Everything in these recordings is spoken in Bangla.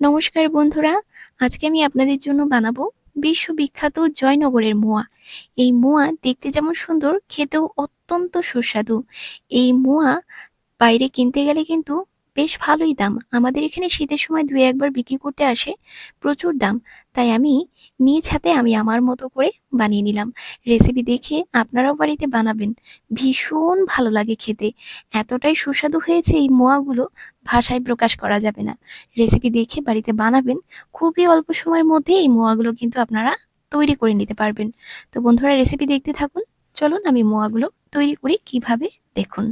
নমস্কার বন্ধুরা, আজকে আমি আপনাদের জন্য বানাবো বিশ্ববিখ্যাত জয়নগরের মোয়া। এই মোয়া দেখতে যেমন সুন্দর, খেতেও অত্যন্ত সুস্বাদু। এই মোয়া বাইরে কিনতে গেলে কিন্তু বেশ ভালোই দাম। আমাদের এখানে শীতের সময় দুই একবার বিক্রি করতে আসে প্রচুর দাম। তাই আমি নিজ হাতে আমি আমার মতো করে বানিয়ে নিলাম। রেসিপি দেখে আপনারাও বাড়িতে বানাবেন। ভীষণ ভালো লাগে খেতে। এতটাই সুস্বাদু হয়েছে এই মোয়াগুলো, ভাষায় প্রকাশ করা যাবে না। রেসিপি দেখে বাড়িতে বানাবেন, খুবই অল্প সময়ের মধ্যে এই মোয়াগুলো কিন্তু আপনারা তৈরি করে নিতে পারবেন। তো বন্ধুরা, রেসিপি দেখতে থাকুন। চলুন আমি মোয়াগুলো তৈরি করি কীভাবে, দেখুন।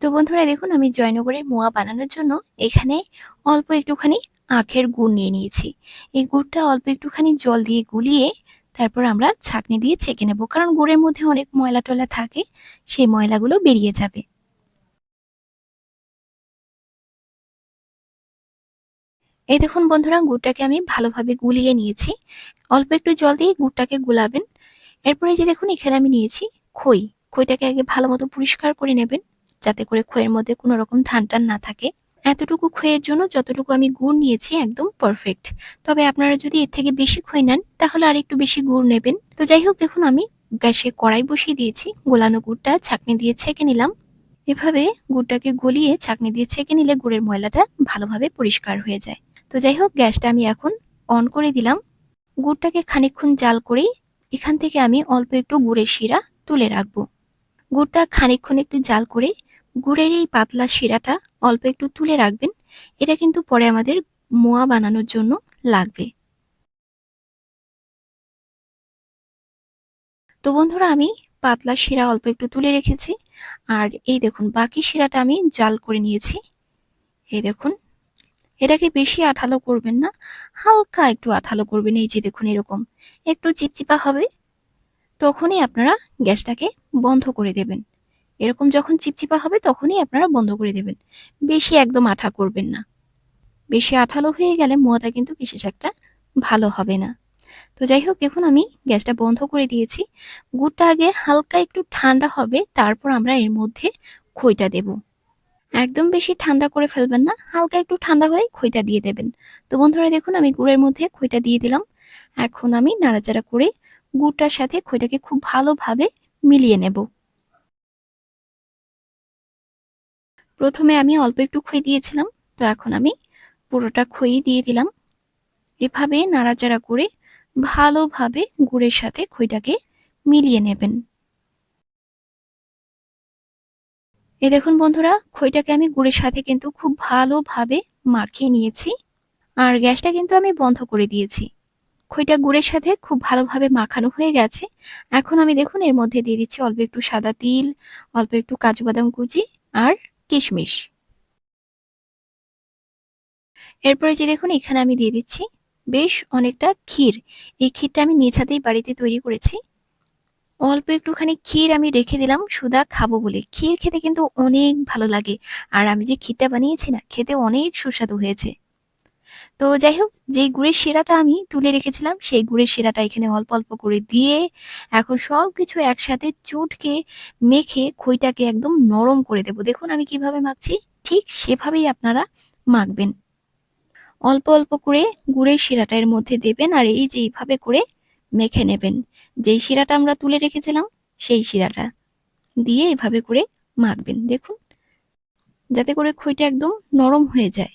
তো বন্ধুরা দেখুন, আমি জয়নগরের মোয়া বানানোর জন্য এখানে অল্প একটুখানি আখের গুড় নিয়ে নিয়েছি। এই গুড়টা অল্প একটুখানি জল দিয়ে গুলিয়ে তারপর আমরা ছাঁকনি দিয়ে ছেঁকে নেব। কারণ গুড়ের মধ্যে অনেক ময়লা টয়লা থাকে, সেই ময়লাগুলো বেরিয়ে যাবে। এই দেখুন বন্ধুরা, গুড়টাকে আমি ভালোভাবে গুলিয়ে নিয়েছি। অল্প একটু জল দিয়ে গুড়টাকে গুলাবেন। এরপরে যে দেখুন, এখানে আমি নিয়েছি খই। খইটাকে আগে ভালো মতো পরিষ্কার করে নেবেন। যাতে করে খোয়ের মধ্যে কোনো রকম ধান না থাকে। এতটুকু খইয়ের জন্য যতটুকু আমি গুড় নিয়েছি একদম পারফেক্ট তবে আপনারা যদি এর থেকে বেশি খই নেন, তাহলে আর একটু বেশি গুড় নেবেন। তো যাই হোক, দেখুন আমি গ্যাসে কড়াই বসিয়ে দিয়েছি, গোলানো গুড়টা ছাঁকনি দিয়ে ছেঁকে নিলাম। এভাবে গুড়টাকে গলিয়ে ছাঁকনি দিয়ে ছেঁকে নিলে গুড়ের ময়লাটা ভালোভাবে পরিষ্কার হয়ে যায়। তো যাই হোক, গ্যাসটা আমি এখন অন করে দিলাম। গুড়টাকে খানিকক্ষণ জাল করেই এখান থেকে আমি অল্প একটু গুড়ের শিরা তুলে রাখব। গুড়টা খানিকক্ষণ একটু জাল করে গুড়ের এই পাতলা শিরাটা অল্প একটু তুলে রাখবেন। এটা কিন্তু পরে আমাদের মোয়া বানানোর জন্য লাগবে। তো বন্ধুরা, আমি পাতলা শিরা অল্প একটু তুলে রেখেছি। আর এই দেখুন, বাকি শিরাটা আমি জাল করে নিয়েছি। এই দেখুন, এটাকে বেশি আঠালো করবেন না, হালকা একটু আঠালো করবেন। এই যে দেখুন, এরকম একটু চিপচিপা হবে, তখনই আপনারা গ্যাসটাকে বন্ধ করে দেবেন। এরকম যখন চিপচিপা হবে তখনই আপনারা বন্ধ করে দেবেন। বেশি একদম আঠা করবেন না। বেশি আঠালো হয়ে গেলে মোয়াটা কিন্তু বিশেষ একটা ভালো হবে না। তো যাই হোক, দেখুন আমি গ্যাসটা বন্ধ করে দিয়েছি। গুড়টা আগে হালকা একটু ঠান্ডা হবে, তারপর আমরা এর মধ্যে খইটা দেব। একদম বেশি ঠান্ডা করে ফেলবেন না, হালকা একটু ঠান্ডা হয়ে খইটা দিয়ে দেবেন। তো বন্ধুরা, দেখুন আমি গুড়ের মধ্যে খইটা দিয়ে দিলাম। এখন আমি নাড়াচাড়া করে গুড়টার সাথে খইটাকে খুব ভালোভাবে মিলিয়ে নেব। প্রথমে আমি অল্প একটু খই দিয়েছিলাম, তো এখন আমি পুরোটা খই দিয়ে দিলাম। এভাবে নাড়াচাড়া করে ভালোভাবে গুড়ের সাথে খইটাকে মিলিয়ে নেবেন। এ দেখুন বন্ধুরা, খইটাকে আমি গুড়ের সাথে কিন্তু খুব ভালোভাবে মাখিয়ে নিয়েছি, আর গ্যাসটা কিন্তু আমি বন্ধ করে দিয়েছি। খইটা গুড়ের সাথে খুব ভালোভাবে মাখানো হয়ে গেছে। এখন আমি দেখুন এর মধ্যে দিয়ে দিচ্ছি অল্প একটু সাদা তিল, অল্প একটু কাজু বাদাম কুচি আর কিশমিশ। এরপরে যে দেখুন, এখানে আমি দিয়ে দিচ্ছি বেশ অনেকটা ক্ষীর। এই ক্ষীরটা আমি নিজ হাতেই বাড়িতে তৈরি করেছি। অল্প একটুখানি ক্ষীর আমি রেখে দিলাম, সুদা খাব বলে। ক্ষীর খেতে কিন্তু অনেক ভালো লাগে। আর আমি যে ক্ষীরটা বানিয়েছি না, খেতে অনেক সুস্বাদু হয়েছে। তো যাই হোক যে গুড়ের শিরাটা আমি তুলে রেখেছিলাম, সেই গুড়ের শিরাটা এখানে অল্প অল্প করে দিয়ে এখন সব কিছু একসাথে চটকে মেখে খইটাকে একদম নরম করে দেব। দেখুন আমি কীভাবে মাখছি, ঠিক সেভাবেই আপনারা মাখবেন। অল্প অল্প করে গুড়ের শিরাটা এর মধ্যে দেবেন আর এই যে এইভাবে করে মেখে নেবেন। যেই শিরাটা আমরা তুলে রেখেছিলাম, সেই শিরাটা দিয়ে এভাবে করে মাখবেন। দেখুন, যাতে করে খইটা একদম নরম হয়ে যায়।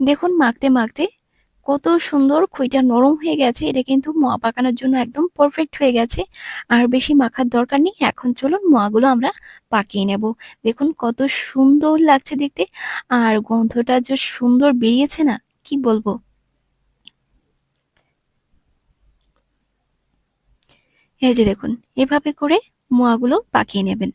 দেখুন, মাখতে মাখতে কত সুন্দর খইটা নরম হয়ে গেছে। এটা কিন্তু মোয়া পাকানোর জন্য একদম পারফেক্ট হয়ে গেছে। আর বেশি মাখার দরকার নেই। এখন চলুন মোয়াগুলো আমরা পাকিয়ে নেব। দেখুন কত সুন্দর লাগছে দেখতে। আর গন্ধটা যে সুন্দর বেরিয়েছে না, কি বলব? এই যে দেখুন, এভাবে করে মোয়াগুলো পাকিয়ে নেবেন।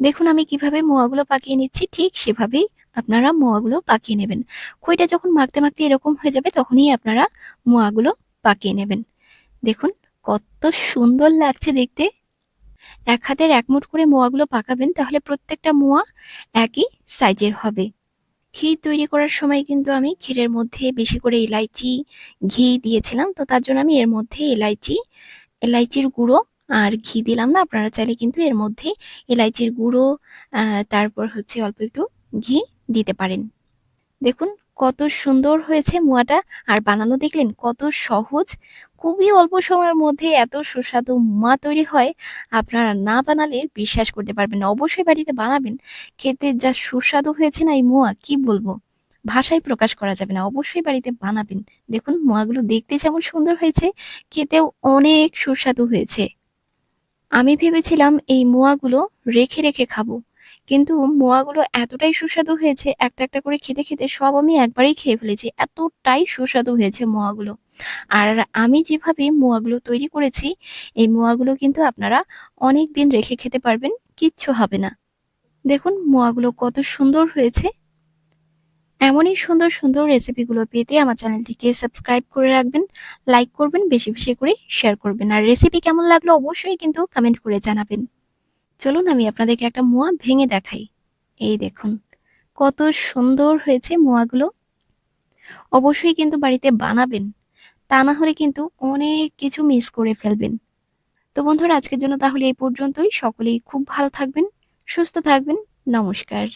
দেখুন আমি কীভাবে মোয়াগুলো পাকিয়ে নিচ্ছি, ঠিক সেভাবেই আপনারা মোয়াগুলো পাকিয়ে নেবেন। খইটা যখন মাখতে মাখতে এরকম হয়ে যাবে, তখনই আপনারা মোয়াগুলো পাকিয়ে নেবেন। দেখুন, কত সুন্দর লাগছে দেখতে। এক হাতের এক মুঠ করে মোয়াগুলো পাকাবেন, তাহলে প্রত্যেকটা মোয়া একই সাইজের হবে। ক্ষীর তৈরি করার সময় কিন্তু আমি ক্ষীরের মধ্যে বেশি করে ইলাইচি, ঘি দিয়েছিলাম, তো তার জন্য আমি এর মধ্যে এলাইচি এলাইচির গুঁড়ো আর ঘি দিলাম না। আপনারা চাইলে কিন্তু এর মধ্যে এলাইচির গুঁড়ো তারপর হচ্ছে অল্প একটু ঘি দিতে পারেন। দেখুন, কত সুন্দর হয়েছে মুয়াটা, আর বানানো দেখলেন কত সহজ। খুবই অল্প সময়ের মধ্যে এত সুস্বাদু মুয়া তৈরি হয়, আপনারা না বানালে বিশ্বাস করতে পারবেন অবশ্যই বাড়িতে বানাবেন, খেতে যা সুস্বাদু হয়েছে না এই মুয়া, কি বলব? ভাষায় প্রকাশ করা যাবে না, অবশ্যই বাড়িতে বানাবেন। দেখুন, মোয়াগুলো দেখতে যেমন সুন্দর হয়েছে, খেতেও অনেক সুস্বাদু হয়েছে। আমি ভেবেছিলাম এই মোয়াগুলো রেখে রেখে খাব। কিন্তু মোয়াগুলো এতটাই সুস্বাদু হয়েছে, একটা একটা করে খেতে খেতে সব আমি একবারেই খেয়ে ফেলেছি, এতটাই সুস্বাদু হয়েছে মোয়াগুলো। আর আমি যেভাবে মোয়াগুলো তৈরি করেছি, এই মোয়াগুলো কিন্তু আপনারা অনেক দিন রেখে খেতে পারবেন, কিচ্ছু হবে না। দেখুন মোয়াগুলো কত সুন্দর হয়েছে। এমনই সুন্দর সুন্দর রেসিপিগুলো পেতে আমার চ্যানেলটিকে সাবস্ক্রাইব করে রাখবেন, লাইক করবেন, বেশি বেশি করে শেয়ার করবেন। আর রেসিপি কেমন লাগল অবশ্যই কিন্তু কমেন্ট করে জানাবেন। চলুন আমি আপনাদেরকে একটা মোয়া ভেঙে দেখাই। এই দেখুন, কত সুন্দর হয়েছে মোয়াগুলো। অবশ্যই কিন্তু বাড়িতে বানাবেন, তা না হলে কিন্তু অনেক কিছু মিস করে ফেলবেন। তো বন্ধুরা, আজকের জন্য তাহলে এই পর্যন্তই। সকলেই খুব ভালো থাকবেন, সুস্থ থাকবেন। নমস্কার।